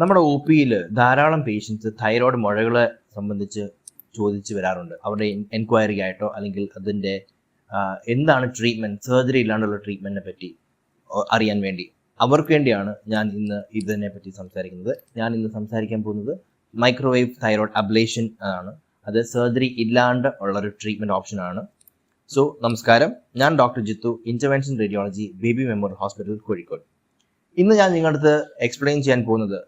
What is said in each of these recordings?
നമ്മുടെ ഒ പിയിൽ ധാരാളം പേഷ്യൻസ് തൈറോയ്ഡ് മുഴകളെ സംബന്ധിച്ച് ചോദിച്ചു വരാറുണ്ട്. അവരുടെ എൻക്വയറി ആയിട്ടോ അല്ലെങ്കിൽ അതിന്റെ എന്താണ് ട്രീറ്റ്മെന്റ് സർജറി ഇല്ലാണ്ടുള്ള ട്രീറ്റ്മെന്റിനെ പറ്റി അറിയാൻ വേണ്ടി. അവർക്ക് വേണ്ടിയാണ് ഞാൻ ഇന്ന് ഇതിനെ പറ്റി സംസാരിക്കുന്നത്. ഞാൻ ഇന്ന് സംസാരിക്കാൻ പോകുന്നത് മൈക്രോവേവ് തൈറോയ്ഡ് അബ്ലേഷൻ ആണ്. അത് സർജറി ഇല്ലാണ്ട് ഉള്ള ഒരു ട്രീറ്റ്മെന്റ് ഓപ്ഷനാണ് സോ നമസ്കാരം. ഞാൻ doctor Jithu intervention radiology Baby memorial hospital Kozhikode. ഇന്ന് ഞാൻ നിങ്ങളുടെ അടുത്ത് എക്സ്പ്ലെയിൻ ചെയ്യാൻ പോകുന്നത്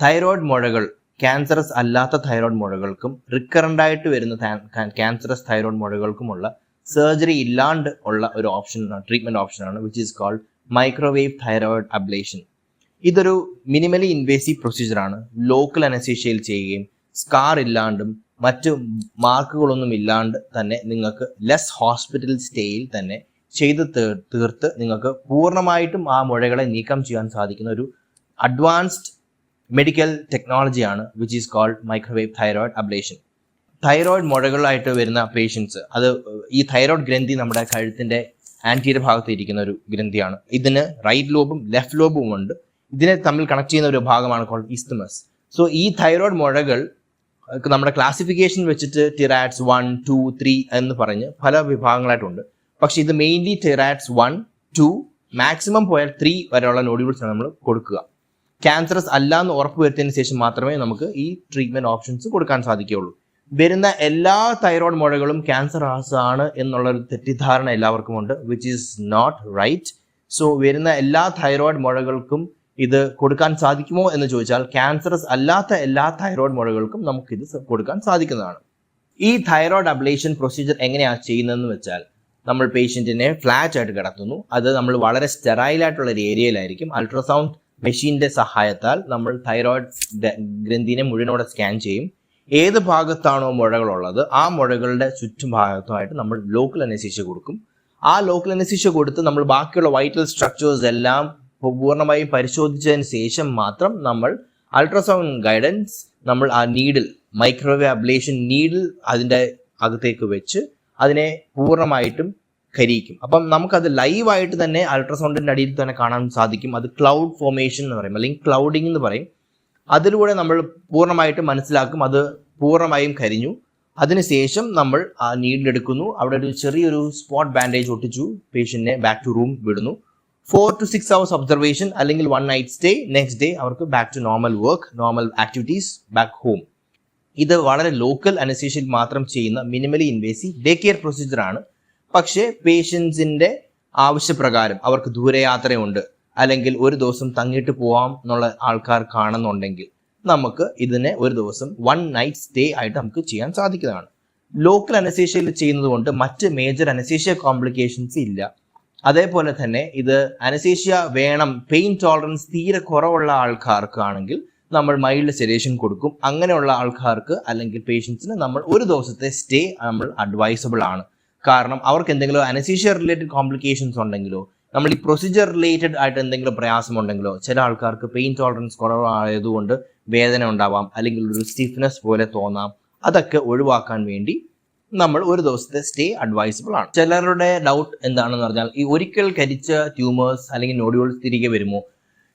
തൈറോയ്ഡ് മുഴകൾ ക്യാൻസറസ് അല്ലാത്ത തൈറോയ്ഡ് മുഴകൾക്കും റിക്കറന്റ് ആയിട്ട് വരുന്ന ക്യാൻസറസ് തൈറോയ്ഡ് മുഴകൾക്കുമുള്ള സർജറി ഇല്ലാണ്ട് ഉള്ള ഒരു ഓപ്ഷൻ ട്രീറ്റ്മെന്റ് ഓപ്ഷനാണ് which is called microwave thyroid ablation ഇതൊരു മിനിമലി ഇൻവേസീവ് പ്രൊസീജിയറാണ് ലോക്കൽ അനസേഷ്യയിൽ ചെയ്യുകയും സ്കാർ ഇല്ലാണ്ടും മറ്റു മാർക്കുകളൊന്നും ഇല്ലാണ്ട് തന്നെ നിങ്ങൾക്ക് ലെസ് ഹോസ്പിറ്റൽ സ്റ്റേയിൽ തന്നെ ചെയ്ത് തീർത്ത് നിങ്ങൾക്ക് പൂർണമായിട്ടും ആ മുഴകളെ നീക്കം ചെയ്യാൻ സാധിക്കുന്ന ഒരു advanced medical ടെക്നോളജിയാണ് which is called microwave thyroid ablation thyroid മുഴകളായിട്ട് വരുന്ന പേഷ്യൻസ് അത് ഈ തൈറോയ്ഡ് ഗ്രന്ഥി നമ്മുടെ കഴുത്തിന്റെ ആന്റീരിയർ ഭാഗത്ത് ഇരിക്കുന്ന ഒരു ഗ്രന്ഥിയാണ്. ഇതിന് റൈറ്റ് ലോബും ലെഫ്റ്റ് ലോബും ഉണ്ട്. ഇതിനെ തമ്മിൽ കണക്ട് ചെയ്യുന്ന ഒരു ഭാഗമാണ് കോൾഡ് ഇസ്തമസ് സോ ഈ തൈറോയ്ഡ് മുഴകൾ നമ്മുടെ ക്ലാസിഫിക്കേഷൻ വെച്ചിട്ട് ടിറാറ്റ്സ് വൺ ടു ത്രീ എന്ന് പറഞ്ഞ് പല വിഭാഗങ്ങളായിട്ടുണ്ട്. പക്ഷെ ഇത് mainly TIRADS one two maximum പോയാൽ ത്രീ വരെയുള്ള നോഡ്യൂൾസ് ആണ് നമ്മൾ കൊടുക്കുക. ക്യാൻസറസ് അല്ല എന്ന് ഉറപ്പ് വരുത്തിയതിന് ശേഷം മാത്രമേ നമുക്ക് ഈ ട്രീറ്റ്മെന്റ് ഓപ്ഷൻസ് കൊടുക്കാൻ സാധിക്കുകയുള്ളൂ. വരുന്ന എല്ലാ തൈറോയ്ഡ് മുഴകളും ക്യാൻസർ ആണ് എന്നുള്ള ഒരു തെറ്റിദ്ധാരണ എല്ലാവർക്കും ഉണ്ട് which is not right so വരുന്ന എല്ലാ തൈറോയ്ഡ് മുഴകൾക്കും ഇത് കൊടുക്കാൻ സാധിക്കുമോ എന്ന് ചോദിച്ചാൽ ക്യാൻസറസ് അല്ലാത്ത എല്ലാ തൈറോയ്ഡ് മുഴകൾക്കും നമുക്ക് ഇത് കൊടുക്കാൻ സാധിക്കുന്നതാണ്. ഈ തൈറോയ്ഡ് അബ്ലേഷൻ പ്രൊസീജിയർ എങ്ങനെയാണ് ചെയ്യുന്നതെന്ന് വെച്ചാൽ നമ്മൾ പേഷ്യന്റിനെ ഫ്ലാറ്റ് ആയിട്ട് കിടത്തുന്നു. അത് നമ്മൾ വളരെ സ്റ്റെറൈലായിട്ടുള്ള ഒരു ഏരിയയിലായിരിക്കും അൾട്രാസൗണ്ട് മെഷീന്റെ സഹായത്താൽ നമ്മൾ തൈറോയിഡ് ഗ്രന്ഥിനെ മുഴുവനോടെ സ്കാൻ ചെയ്യും. ഏത് ഭാഗത്താണോ മുഴകളുള്ളത് ആ മുഴകളുടെ ചുറ്റും ഭാഗത്തുമായിട്ട് നമ്മൾ ലോക്കൽ അനസീഷ്യ കൊടുക്കും. ആ ലോക്കൽ അനസീഷ്യ കൊടുത്ത് നമ്മൾ ബാക്കിയുള്ള വൈറ്റൽ സ്ട്രക്ചേഴ്സ് എല്ലാം പൂർണമായും പരിശോധിച്ചതിന് ശേഷം മാത്രം നമ്മൾ അൾട്രാസൗണ്ട് ഗൈഡൻസ് നമ്മൾ ആ നീഡിൽ മൈക്രോവേവ് അബ്ലേഷൻ നീഡിൽ അതിന്റെ അകത്തേക്ക് വെച്ച് അതിനെ പൂർണമായിട്ടും കരിയിക്കും. അപ്പം നമുക്കത് ലൈവായിട്ട് തന്നെ അൾട്രാസൗണ്ടിന്റെ അടിയിൽ തന്നെ കാണാൻ സാധിക്കും. അത് ക്ലൗഡ് ഫോർമേഷൻ എന്ന് പറയും. അല്ലെങ്കിൽ ക്ലൗഡിംഗ് എന്ന് പറയും. അതിലൂടെ നമ്മൾ പൂർണമായിട്ട് മനസ്സിലാക്കും. അത് പൂർണമായും കരിഞ്ഞു. അതിനുശേഷം നമ്മൾ ആ നീഡിലെടുക്കുന്നു അവിടെ ഒരു ചെറിയൊരു സ്പോട്ട് ബാൻഡേജ് ഒട്ടിച്ചു. പേഷ്യന്റിനെ ബാക്ക് ടു റൂം വിടുന്നു. Four to six hours observation അല്ലെങ്കിൽ one night stay next day അവർക്ക് back to normal work normal activities back home ഇത് വളരെ ലോക്കൽ അനസ്റ്റേഷ്യയിൽ മാത്രം ചെയ്യുന്ന minimally invasive day care procedure ആണ്. പക്ഷേ പേഷ്യൻസിന്റെ ആവശ്യപ്രകാരം അവർക്ക് ദൂരയാത്രയുണ്ട്. അല്ലെങ്കിൽ ഒരു ദിവസം തങ്ങിയിട്ട് പോവാം എന്നുള്ള ആൾക്കാർ കാണുന്നുണ്ടെങ്കിൽ നമുക്ക് ഇതിനെ ഒരു ദിവസം വൺ നൈറ്റ് സ്റ്റേ ആയിട്ട് നമുക്ക് ചെയ്യാൻ സാധിക്കുന്നതാണ്. ലോക്കൽ അനസേഷ്യയിൽ ചെയ്യുന്നത് കൊണ്ട് മറ്റ് മേജർ അനസേഷ്യ കോംപ്ലിക്കേഷൻസ് ഇല്ല. അതേപോലെ തന്നെ ഇത് അനസേഷ്യ വേണം പെയിൻ ടോളറൻസ് തീരെ കുറവുള്ള ആൾക്കാർക്കാണെങ്കിൽ നമ്മൾ മൈൽഡ് സെഡേഷൻ കൊടുക്കും. അങ്ങനെയുള്ള ആൾക്കാർക്ക് അല്ലെങ്കിൽ പേഷ്യൻസിന് നമ്മൾ ഒരു ദിവസത്തെ സ്റ്റേ നമ്മൾ അഡ്വൈസബിൾ ആണ്. കാരണം അവർക്ക് എന്തെങ്കിലും അനസീഷ്യ റിലേറ്റഡ് കോംപ്ലിക്കേഷൻസ് ഉണ്ടെങ്കിലോ നമ്മൾ ഈ പ്രൊസീജിയർ റിലേറ്റഡ് ആയിട്ട് എന്തെങ്കിലും പ്രയാസമുണ്ടെങ്കിലോ ചില ആൾക്കാർക്ക് പെയിൻ ടോളറൻസ് കുറവായതുകൊണ്ട് വേദന ഉണ്ടാവാം അല്ലെങ്കിൽ ഒരു സ്റ്റിഫ്നെസ് പോലെ തോന്നാം. അതൊക്കെ ഒഴിവാക്കാൻ വേണ്ടി നമ്മൾ ഒരു ദിവസത്തെ സ്റ്റേ അഡ്വൈസബിൾ ആണ്. ചിലരുടെ ഡൗട്ട് എന്താണെന്ന് പറഞ്ഞാൽ ഈ ഒരിക്കൽ കരിച്ച ട്യൂമേഴ്സ് അല്ലെങ്കിൽ നോഡ്യൂൾസ് തിരികെ വരുമോ?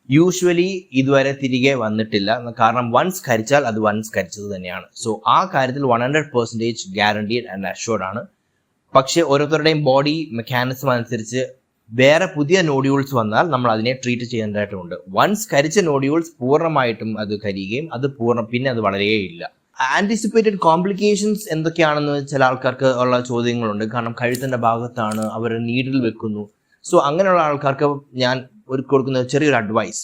യൂഷ്വലി ഇതുവരെ തിരികെ വന്നിട്ടില്ല. കാരണം വൺസ് കരിച്ചാൽ അത് വൺസ് കരിച്ചത് തന്നെയാണ്. സോ ആ കാര്യത്തിൽ one hundred percentage guaranteed and assured ആണ്. പക്ഷേ ഓരോരുത്തരുടെയും ബോഡി മെക്കാനിസം അനുസരിച്ച് വേറെ പുതിയ നോഡ്യൂൾസ് വന്നാൽ നമ്മൾ അതിനെ ട്രീറ്റ് ചെയ്യേണ്ടതായിട്ടുണ്ട്. വൺസ് കരിച്ച നോഡ്യൂൾസ് പൂർണമായിട്ടും അത് കരിയുകയും അത് പൂർണ പിന്നെ അത് വളരെയില്ല ആന്റിസിപ്പേറ്റഡ് കോംപ്ലിക്കേഷൻസ് എന്തൊക്കെയാണെന്ന് ചില ആൾക്കാർക്ക് ഉള്ള ചോദ്യങ്ങളുണ്ട്. കാരണം കഴുത്തിന്റെ ഭാഗത്താണ് അവർ നീഡിൽ വെക്കുന്നു. സോ അങ്ങനെയുള്ള ആൾക്കാർക്ക് ഞാൻ ഒരു കൊടുക്കുന്ന ചെറിയൊരു അഡ്വൈസ്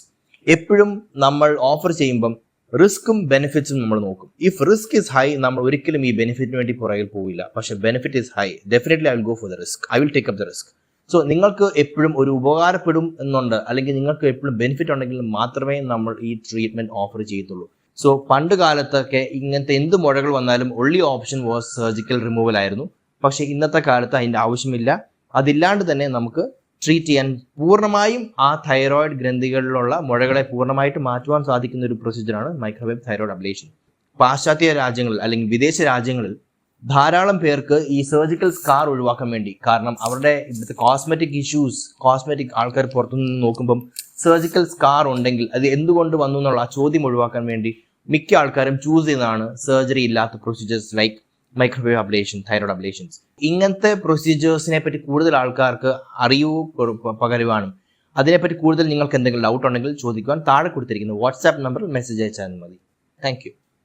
എപ്പോഴും നമ്മൾ ഓഫർ ചെയ്യുമ്പം റിസ്ക്കും ബെനിഫിറ്റ്സും നമ്മൾ നോക്കും. ഇഫ് റിസ്ക് ഇസ് ഹൈ നമ്മൾ ഒരിക്കലും ഈ ബെനിഫിറ്റിന് വേണ്ടി പുറകിൽ പോവില്ല. പക്ഷെ benefit is high definitely I will go for the risk I will take up the risk so നിങ്ങൾക്ക് എപ്പോഴും ഒരു ഉപകാരപ്പെടും എന്നുണ്ട്. അല്ലെങ്കിൽ നിങ്ങൾക്ക് എപ്പോഴും ബെനിഫിറ്റ് ഉണ്ടെങ്കിൽ മാത്രമേ നമ്മൾ ഈ ട്രീറ്റ്മെന്റ് ഓഫർ ചെയ്യത്തുള്ളൂ. സോ പണ്ട് കാലത്തൊക്കെ ഇങ്ങനത്തെ എന്ത് മുഴകൾ വന്നാലും only option was surgical removal ആയിരുന്നു. പക്ഷെ ഇന്നത്തെ കാലത്ത് അതിന്റെ ആവശ്യമില്ല. അതില്ലാണ്ട് തന്നെ നമുക്ക് ട്രീറ്റ് ചെയ്യാൻ പൂർണമായും ആ തൈറോയിഡ് ഗ്രന്ഥികളിലുള്ള മുഴകളെ പൂർണമായിട്ട് മാറ്റുവാൻ സാധിക്കുന്ന ഒരു പ്രൊസീജിയറാണ് മൈക്രോവേവ് തൈറോയിഡ് അബ്ലേഷൻ പാശ്ചാത്യ രാജ്യങ്ങളിൽ അല്ലെങ്കിൽ വിദേശ രാജ്യങ്ങളിൽ ധാരാളം പേർക്ക് ഈ സർജിക്കൽ സ്കാർ ഒഴിവാക്കാൻ വേണ്ടി കാരണം അവരുടെ ഇവിടുത്തെ കോസ്മെറ്റിക് ഇഷ്യൂസ് കോസ്മെറ്റിക് ആൾക്കാർ പുറത്തുനിന്ന് നോക്കുമ്പം സർജിക്കൽ സ്കാർ ഉണ്ടെങ്കിൽ അത് എന്തുകൊണ്ട് വന്നു എന്നുള്ള ആ ചോദ്യം ഒഴിവാക്കാൻ വേണ്ടി മിക്ക ആൾക്കാരും ചൂസ് ചെയ്യുന്നതാണ് സർജറി ഇല്ലാത്ത procedures like microwave ablation thyroid ablations ഇങ്ങനത്തെ പ്രൊസീജിയേഴ്സിനെ പറ്റി കൂടുതൽ ആൾക്കാർക്ക് അറിവ് പകരുവാനും അതിനെപ്പറ്റി കൂടുതൽ നിങ്ങൾക്ക് എന്തെങ്കിലും ഡൗട്ട് ഉണ്ടെങ്കിൽ ചോദിക്കുവാൻ താഴെ കൊടുത്തിരിക്കുന്ന വാട്സാപ്പ് നമ്പറിൽ മെസ്സേജ് അയച്ചാൽ മതി. താങ്ക്